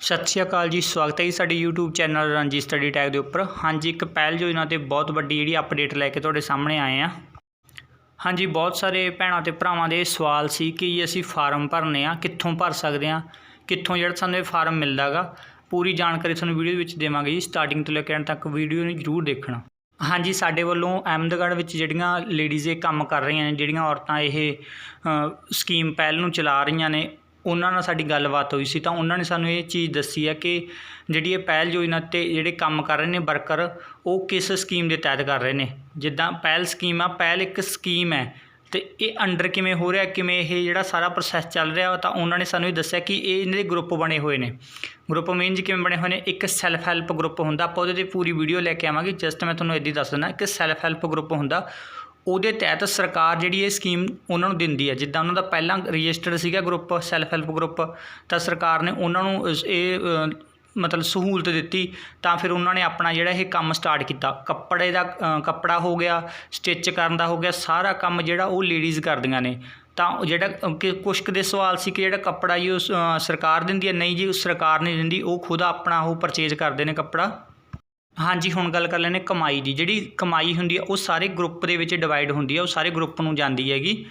ਸਤਿ ਸ਼੍ਰੀ ਅਕਾਲ ਜੀ, ਸਵਾਗਤ ਹੈ ਜੀ ਸਾਡੇ YouTube channel Ranji study tag ਦੇ ਉੱਪਰ। ਹਾਂਜੀ, ਇੱਕ ਪਹਿਲ ਯੋਜਨਾ ਤੇ ਬਹੁਤ ਵੱਡੀ ਜਿਹੜੀ ਅਪਡੇਟ ਲੈ ਕੇ ਤੁਹਾਡੇ ਸਾਹਮਣੇ ਆਏ ਆ ਹਾਂਜੀ, ਬਹੁਤ ਸਾਰੇ ਭੈਣਾਂ ਤੇ ਭਰਾਵਾਂ ਦੇ ਸਵਾਲ ਸੀ ਕਿ ਅਸੀਂ ਫਾਰਮ ਭਰਨੇ ਆ, ਕਿੱਥੋਂ ਭਰ ਸਕਦੇ ਆ ਕਿੱਥੋਂ ਜਿਹੜਾ ਸਾਨੂੰ ਇਹ ਫਾਰਮ ਮਿਲਦਾਗਾ। ਪੂਰੀ ਜਾਣਕਾਰੀ ਤੁਹਾਨੂੰ ਵੀਡੀਓ ਵਿੱਚ ਦੇਵਾਂਗੇ ਜੀ ਸਟਾਰਟਿੰਗ ਤੋਂ ਲੈ ਕੇ ਐਂਡ ਤੱਕ ਵੀਡੀਓ ਨੂੰ ਜ਼ਰੂਰ ਦੇਖਣਾ। ਹਾਂਜੀ, ਸਾਡੇ ਵੱਲੋਂ ਅਹਿਮਦਗੜ੍ਹ ਵਿੱਚ ਜਿਹੜੀਆਂ ਲੇਡੀਜ਼ ਇਹ ਕੰਮ ਕਰ ਰਹੀਆਂ ਨੇ, ਜਿਹੜੀਆਂ ਔਰਤਾਂ ਇਹ ਸਕੀਮ ਪਹਿਲ ਨੂੰ ਚਲਾ ਰਹੀਆਂ ਨੇ ਉਹਨਾਂ ਨਾਲ ਸਾਡੀ ਗੱਲਬਾਤ ਹੋਈ ਸੀ ਤਾਂ ਉਹਨਾਂ ਨੇ ਸਾਨੂੰ ਇਹ ਚੀਜ਼ ਦੱਸੀ ਹੈ ਕਿ ਜਿਹੜੀ ਇਹ ਪਹਿਲ ਯੋਜਨਾ ਤੇ ਜਿਹੜੇ ਕੰਮ ਕਰ ਰਹੇ ਨੇ ਵਰਕਰ, ਉਹ ਕਿਸ ਸਕੀਮ ਦੇ ਤਹਿਤ ਕਰ ਰਹੇ ਨੇ? ਜਿੱਦਾਂ ਪਹਿਲ ਸਕੀਮ ਆ, ਪਹਿਲ ਇੱਕ ਸਕੀਮ ਹੈ ਅਤੇ ਇਹ ਅੰਡਰ ਕਿਵੇਂ ਹੋ ਰਿਹਾ, ਕਿਵੇਂ ਇਹ ਜਿਹੜਾ ਸਾਰਾ ਪ੍ਰੋਸੈਸ ਚੱਲ ਰਿਹਾ ਤਾਂ ਉਹਨਾਂ ਨੇ ਸਾਨੂੰ ਇਹ ਦੱਸਿਆ ਕਿ ਇਹ ਇਹਨਾਂ ਦੇ ਗਰੁੱਪ ਬਣੇ ਹੋਏ ਨੇ। ਗਰੁੱਪ ਮੇਨ ਜੀ ਕਿਵੇਂ ਬਣੇ ਹੋਏ ਨੇ? ਇੱਕ ਸੈਲਫ ਹੈਲਪ ਗਰੁੱਪ ਹੁੰਦਾ, ਆਪਾਂ ਉਹਦੇ ਤੇ ਪੂਰੀ ਵੀਡੀਓ ਲੈ ਕੇ ਆਵਾਂਗੇ। ਜਸਟ ਮੈਂ ਤੁਹਾਨੂੰ ਇੱਦੀ ਦੱਸ ਦਿੰਦਾ, ਇੱਕ ਸੈਲਫ ਹੈਲਪ ਗਰੁੱਪ ਹੁੰਦਾ। ਉਹਦੇ ਤਹਿਤ ਸਰਕਾਰ ਜਿਹੜੀ ਇਹ ਸਕੀਮ ਉਹਨਾਂ ਨੂੰ ਦਿੰਦੀ ਹੈ। ਜਿੱਦਾਂ ਉਹਨਾਂ ਦਾ ਪਹਿਲਾਂ ਰਜਿਸਟਰਡ ਸੀਗਾ ਗਰੁੱਪ ਸੈਲਫ ਹੈਲਪ ਗਰੁੱਪ ਤਾਂ ਸਰਕਾਰ ਨੇ ਉਹਨਾਂ ਨੂੰ ਇਹ ਮਤਲਬ ਸਹੂਲਤ ਦਿੱਤੀ, ਤਾਂ ਫਿਰ ਉਹਨਾਂ ਨੇ ਆਪਣਾ ਜਿਹੜਾ ਇਹ ਕੰਮ ਸਟਾਰਟ ਕੀਤਾ। ਕੱਪੜੇ ਦਾ ਕੱਪੜਾ ਹੋ ਗਿਆ ਸਟਿਚ ਕਰਨ ਦਾ ਹੋ ਗਿਆ, ਸਾਰਾ ਕੰਮ ਜਿਹੜਾ ਉਹ ਲੇਡੀਜ਼ ਕਰਦੀਆਂ ਨੇ। ਤਾਂ ਜਿਹੜਾ ਕਿ ਕੁਛ ਕੁ ਦੇ ਸਵਾਲ ਸੀ ਕਿ ਜਿਹੜਾ ਕੱਪੜਾ ਜੀ ਉਹ ਸਰਕਾਰ ਦਿੰਦੀ ਹੈ, ਨਹੀਂ ਜੀ ਉਸ ਸਰਕਾਰ ਨਹੀਂ ਦਿੰਦੀ, ਉਹ ਖੁਦ ਆਪਣਾ ਉਹ ਪਰਚੇਜ਼ ਕਰਦੇ ਨੇ ਕੱਪੜਾ। ਹਾਂਜੀ, ਹੁਣ ਗੱਲ ਕਰ ਲੈਂਦੇ ਕਮਾਈ ਦੀ। ਜਿਹੜੀ ਕਮਾਈ ਹੁੰਦੀ ਆ ਉਹ ਸਾਰੇ ਗਰੁੱਪ ਦੇ ਵਿੱਚ ਡਿਵਾਈਡ ਹੁੰਦੀ ਆ ਉਹ ਸਾਰੇ ਗਰੁੱਪ ਨੂੰ ਜਾਂਦੀ ਹੈਗੀ।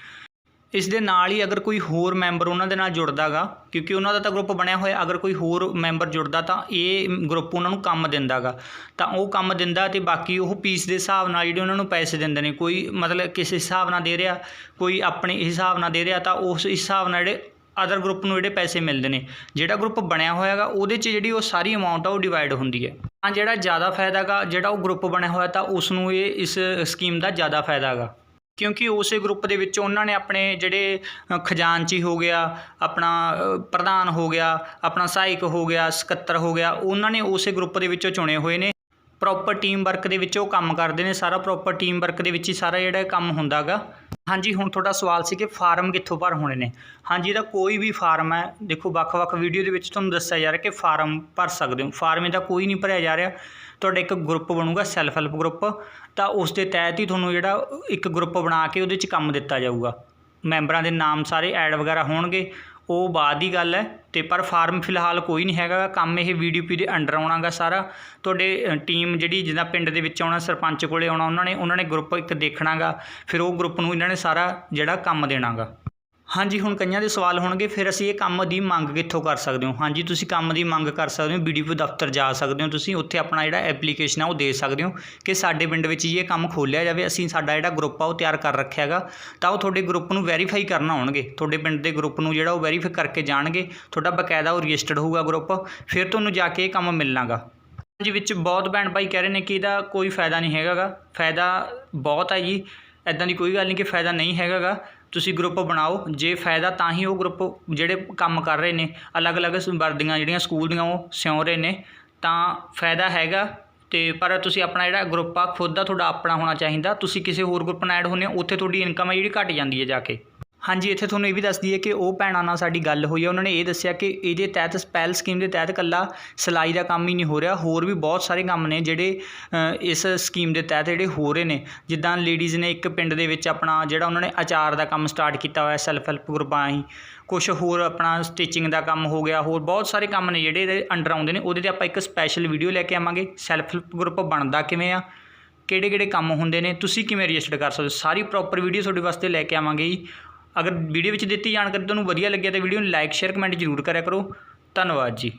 ਇਸ ਦੇ ਨਾਲ ਹੀ ਅਗਰ ਕੋਈ ਹੋਰ ਮੈਂਬਰ ਉਹਨਾਂ ਦੇ ਨਾਲ ਜੁੜਦਾਗਾ, ਕਿਉਂਕਿ ਉਹਨਾਂ ਦਾ ਤਾਂ ਗਰੁੱਪ ਬਣਿਆ ਹੋਇਆ, ਅਗਰ ਕੋਈ ਹੋਰ ਮੈਂਬਰ ਜੁੜਦਾ ਤਾਂ ਇਹ ਗਰੁੱਪ ਉਹਨਾਂ ਨੂੰ ਕੰਮ ਦਿੰਦਾਗਾ। ਤਾਂ ਉਹ ਕੰਮ ਦਿੰਦਾ ਤੇ ਬਾਕੀ ਉਹ ਪੀਸ ਦੇ ਹਿਸਾਬ ਨਾਲ ਜਿਹੜੇ ਉਹਨਾਂ ਨੂੰ ਪੈਸੇ ਦਿੰਦੇ ਨੇ, ਕੋਈ ਮਤਲਬ ਕਿਸੇ ਹਿਸਾਬ ਨਾਲ ਦੇ ਰਿਹਾ, ਕੋਈ ਆਪਣੇ ਹਿਸਾਬ ਨਾਲ ਦੇ ਰਿਹਾ, ਤਾਂ ਉਸ ਹਿਸਾਬ ਨਾਲ ਜਿਹੜੇ ਅਦਰ ਗਰੁੱਪ ਨੂੰ ਜਿਹੜੇ ਪੈਸੇ ਮਿਲਦੇ ਨੇ ਜਿਹੜਾ ਗਰੁੱਪ ਬਣਿਆ ਹੋਇਆਗਾ ਉਹਦੇ 'ਚ ਜਿਹੜੀ ਉਹ ਸਾਰੀ ਅਮਾਉਂਟ ਆ ਉਹ ਡਿਵਾਈਡ ਹੁੰਦੀ ਹੈ। ਤਾਂ ਜਿਹੜਾ ਜ਼ਿਆਦਾ ਫਾਇਦਾ ਗਾ ਜਿਹੜਾ ਉਹ ਗਰੁੱਪ ਬਣਿਆ ਹੋਇਆ ਤਾਂ ਉਸ ਨੂੰ ਇਹ ਇਸ ਸਕੀਮ ਦਾ ਜ਼ਿਆਦਾ ਫਾਇਦਾ ਗਾ। ਕਿਉਂਕਿ ਉਸੇ ਗਰੁੱਪ ਦੇ ਵਿੱਚ ਉਹਨਾਂ ਨੇ ਆਪਣੇ ਜਿਹੜੇ ਅ, ਖਜ਼ਾਨਚੀ ਹੋ ਗਿਆ ਆਪਣਾ ਪ੍ਰਧਾਨ ਹੋ ਗਿਆ ਆਪਣਾ ਸਹਾਇਕ ਹੋ ਗਿਆ ਸਕੱਤਰ ਹੋ ਗਿਆ ਉਹਨਾਂ ਨੇ ਉਸੇ ਗਰੁੱਪ ਦੇ ਵਿੱਚੋਂ ਚੁਣੇ ਹੋਏ ਨੇ। ਪ੍ਰੋਪਰ ਟੀਮ ਵਰਕ ਦੇ ਵਿੱਚ ਉਹ ਕੰਮ ਕਰਦੇ ਨੇ, ਸਾਰਾ ਪ੍ਰੋਪਰ ਟੀਮ ਵਰਕ ਦੇ ਵਿੱਚ ਹੀ ਸਾਰਾ ਜਿਹੜਾ ਇਹ ਕੰਮ ਹੁੰਦਾਗਾ। ਹਾਂਜੀ, ਹੁਣ ਤੁਹਾਡਾ ਸਵਾਲ ਸੀ ਕਿ ਫਾਰਮ ਕਿੱਥੋਂ ਭਰ ਹੋਣੇ ਨੇ? ਹਾਂਜੀ, ਇਹਦਾ ਕੋਈ ਵੀ ਫਾਰਮ ਹੈ, ਦੇਖੋ ਵੱਖ-ਵੱਖ ਵੀਡੀਓ ਦੇ ਵਿੱਚ ਤੁਹਾਨੂੰ ਦੱਸਿਆ ਜਾ ਰਿਹਾ ਕਿ ਫਾਰਮ ਭਰ ਸਕਦੇ ਹੋ। ਫਾਰਮ ਇਹਦਾ ਕੋਈ ਨਹੀਂ ਭਰਿਆ ਜਾ ਰਿਹਾ। ਤੁਹਾਡਾ ਇੱਕ ਗਰੁੱਪ ਬਣੂਗਾ ਸੈਲਫ ਹੈਲਪ ਗਰੁੱਪ ਤਾਂ ਉਸ ਦੇ ਤਹਿਤ ਹੀ ਤੁਹਾਨੂੰ ਜਿਹੜਾ ਇੱਕ ਗਰੁੱਪ ਬਣਾ ਕੇ ਉਹਦੇ 'ਚ ਕੰਮ ਦਿੱਤਾ ਜਾਊਗਾ। ਮੈਂਬਰਾਂ ਦੇ ਨਾਮ ਸਾਰੇ ਐਡ ਵਗੈਰਾ ਹੋਣਗੇ। ਉਹ ਬਾਅਦ ਦੀ ਗੱਲ ਹੈ ਤੇ ਪਰ ਫਾਰਮ ਫਿਲਹਾਲ ਕੋਈ ਨਹੀਂ ਹੈਗਾ। ਕੰਮ ਇਹ ਵੀਡੀਪੀ ਦੇ ਅੰਡਰ ਆਉਣਾਗਾ ਸਾਰਾ। ਤੁਹਾਡੇ ਟੀਮ ਜਿਹੜੀ ਜਿੱਦਾਂ ਪਿੰਡ ਦੇ ਵਿੱਚ ਆਉਣਾ, ਸਰਪੰਚ ਕੋਲੇ ਆਉਣਾ, ਉਹਨਾਂ ਨੇ ਉਹਨਾਂ ਨੇ ਗਰੁੱਪ ਇੱਕ ਦੇਖਣਾਗਾ। ਫਿਰ ਉਹ ਗਰੁੱਪ ਨੂੰ ਇਹਨਾਂ ਨੇ ਸਾਰਾ ਜਿਹੜਾ ਕੰਮ ਦੇਣਾਗਾ। ਹਾਂਜੀ, ਹੁਣ ਕਈਆਂ ਦੇ ਸਵਾਲ ਹੋਣਗੇ, ਫਿਰ ਅਸੀਂ ਇਹ ਕੰਮ ਦੀ ਮੰਗ ਕਿੱਥੋਂ ਕਰ ਸਕਦੇ ਹੋ? ਹਾਂਜੀ, ਤੁਸੀਂ ਕੰਮ ਦੀ ਮੰਗ ਕਰ ਸਕਦੇ ਹੋ ਬੀਡੀਪੀ ਦਫ਼ਤਰ ਜਾ ਸਕਦੇ ਹੋ, ਤੁਸੀਂ ਉੱਥੇ ਆਪਣਾ ਜਿਹੜਾ ਐਪਲੀਕੇਸ਼ਨ ਆ ਉਹ ਦੇ ਸਕਦੇ ਹੋ ਕਿ ਸਾਡੇ ਪਿੰਡ ਵਿੱਚ ਜੀ ਇਹ ਕੰਮ ਖੋਲ੍ਹਿਆ ਜਾਵੇ, ਅਸੀਂ ਸਾਡਾ ਜਿਹੜਾ ਗਰੁੱਪ ਆ ਉਹ ਤਿਆਰ ਕਰ ਰੱਖਿਆ ਹੈਗਾ, ਤਾਂ ਉਹ ਤੁਹਾਡੇ ਗਰੁੱਪ ਨੂੰ ਵੈਰੀਫਾਈ ਕਰਨ ਆਉਣਗੇ ਤੁਹਾਡੇ ਪਿੰਡ ਦੇ ਗਰੁੱਪ ਨੂੰ ਜਿਹੜਾ ਉਹ ਵੈਰੀਫਾਈ ਕਰਕੇ ਜਾਣਗੇ, ਤੁਹਾਡਾ ਬਕਾਇਦਾ ਉਹ ਰਜਿਸਟਰਡ ਹੋਊਗਾ ਗਰੁੱਪ ਫਿਰ ਤੁਹਾਨੂੰ ਜਾ ਕੇ ਇਹ ਕੰਮ ਮਿਲਣਾਗਾ। ਜੀ ਵਿੱਚ ਬਹੁਤ ਭੈਣ ਭਾਈ ਕਹਿ ਰਹੇ ਨੇ ਕਿ ਇਹਦਾ ਕੋਈ ਫਾਇਦਾ ਨਹੀਂ ਹੈਗਾਗਾ, ਫਾਇਦਾ ਬਹੁਤ ਹੈ ਜੀ ਐਦਾਂ ਦੀ ਕੋਈ ਗੱਲ ਨਹੀਂ ਕਿ ਫਾਇਦਾ ਨਹੀਂ ਹੈਗਾਗਾ। ਤੁਸੀਂ ਗਰੁੱਪ ਬਣਾਓ। ਜੇ ਫਾਇਦਾ ਤਾਂ ਹੀ ਉਹ ਗਰੁੱਪ ਜਿਹੜੇ ਕੰਮ ਕਰ ਰਹੇ ਨੇ, ਅਲੱਗ-ਅਲੱਗ ਵਰਦੀਆਂ ਜਿਹੜੀਆਂ ਸਕੂਲ ਦੀਆਂ ਉਹ ਸਿਉਂ ਰਹੇ ਨੇ। ਤਾਂ ਫਾਇਦਾ ਹੈਗਾ ਤੇ ਪਰ ਤੁਸੀਂ ਆਪਣਾ ਜਿਹੜਾ ਗਰੁੱਪ ਆ, ਖੁਦ ਦਾ ਤੁਹਾਡਾ ਆਪਣਾ ਹੋਣਾ ਚਾਹੀਦਾ। ਤੁਸੀਂ ਕਿਸੇ ਹੋਰ ਗਰੁੱਪ ਨਾਲ ਐਡ ਹੁੰਦੇ ਹੋ, ਉੱਥੇ ਤੁਹਾਡੀ ਇਨਕਮ ਹੈ ਜਿਹੜੀ ਘਟ ਜਾਂਦੀ ਹੈ ਜਾ ਕੇ। ਹਾਂਜੀ, ਇੱਥੇ ਤੁਹਾਨੂੰ ਇਹ ਵੀ ਦੱਸ ਦਈਏ ਕਿ ਉਹ ਭੈਣਾਂ ਨਾਲ ਸਾਡੀ ਗੱਲ ਹੋਈ ਹੈ ਉਹਨਾਂ ਨੇ ਇਹ ਦੱਸਿਆ ਕਿ ਇਹਦੇ ਤਹਿਤ ਸਪੈਲ ਸਕੀਮ ਦੇ ਤਹਿਤ ਕੱਲਾ ਸਿਲਾਈ ਦਾ ਕੰਮ ਹੀ ਨਹੀਂ ਹੋ ਰਿਹਾ। ਹੋਰ ਵੀ ਬਹੁਤ ਸਾਰੇ ਕੰਮ ਨੇ ਜਿਹੜੇ ਇਸ ਸਕੀਮ ਦੇ ਤਹਿਤ ਜਿਹੜੇ ਹੋ ਰਹੇ ਨੇ। ਜਿੱਦਾਂ ਲੇਡੀਜ਼ ਨੇ ਇੱਕ ਪਿੰਡ ਦੇ ਵਿੱਚ ਆਪਣਾ ਜਿਹੜਾ ਉਹਨਾਂ ਨੇ ਅਚਾਰ ਦਾ ਕੰਮ ਸਟਾਰਟ ਕੀਤਾ ਹੋਇਆ ਸੈਲਫ ਹੈਲਪ ਗਰੁੱਪਾਂ ਹੀ ਕੁਝ ਹੋਰ ਆਪਣਾ ਸਟਿਚਿੰਗ ਦਾ ਕੰਮ ਹੋ ਗਿਆ, ਹੋਰ ਬਹੁਤ ਸਾਰੇ ਕੰਮ ਨੇ ਜਿਹੜੇ ਇਹਦੇ ਅੰਡਰ ਆਉਂਦੇ ਨੇ। ਉਹਦੇ ਤੇ ਆਪਾਂ ਇੱਕ ਸਪੈਸ਼ਲ ਵੀਡੀਓ ਲੈ ਕੇ ਆਵਾਂਗੇ। ਸੈਲਫ ਹੈਲਪ ਗਰੁੱਪ ਬਣਦਾ ਕਿਵੇਂ ਆ? ਕਿਹੜੇ ਕਿਹੜੇ ਕੰਮ ਹੁੰਦੇ ਨੇ? ਤੁਸੀਂ ਕਿਵੇਂ ਰਜਿਸਟਰ ਕਰ ਸਕਦੇ ਹੋ? ਸਾਰੀ ਪ੍ਰੋਪਰ ਵੀਡੀਓ ਤੁਹਾਡੇ ਵਾਸਤੇ ਲੈ ਕੇ ਆਵਾਂਗੇ ਜੀ। ਅਗਰ ਵੀਡੀਓ ਵਿੱਚ ਦਿੱਤੀ ਜਾਣਕਾਰੀ ਤੁਹਾਨੂੰ ਵਧੀਆ ਲੱਗਿਆ ਤਾਂ ਵੀਡੀਓ ਨੂੰ ਲਾਈਕ ਸ਼ੇਅਰ ਕਮੈਂਟ ਜ਼ਰੂਰ ਕਰਿਆ ਕਰੋ। ਧੰਨਵਾਦ ਜੀ।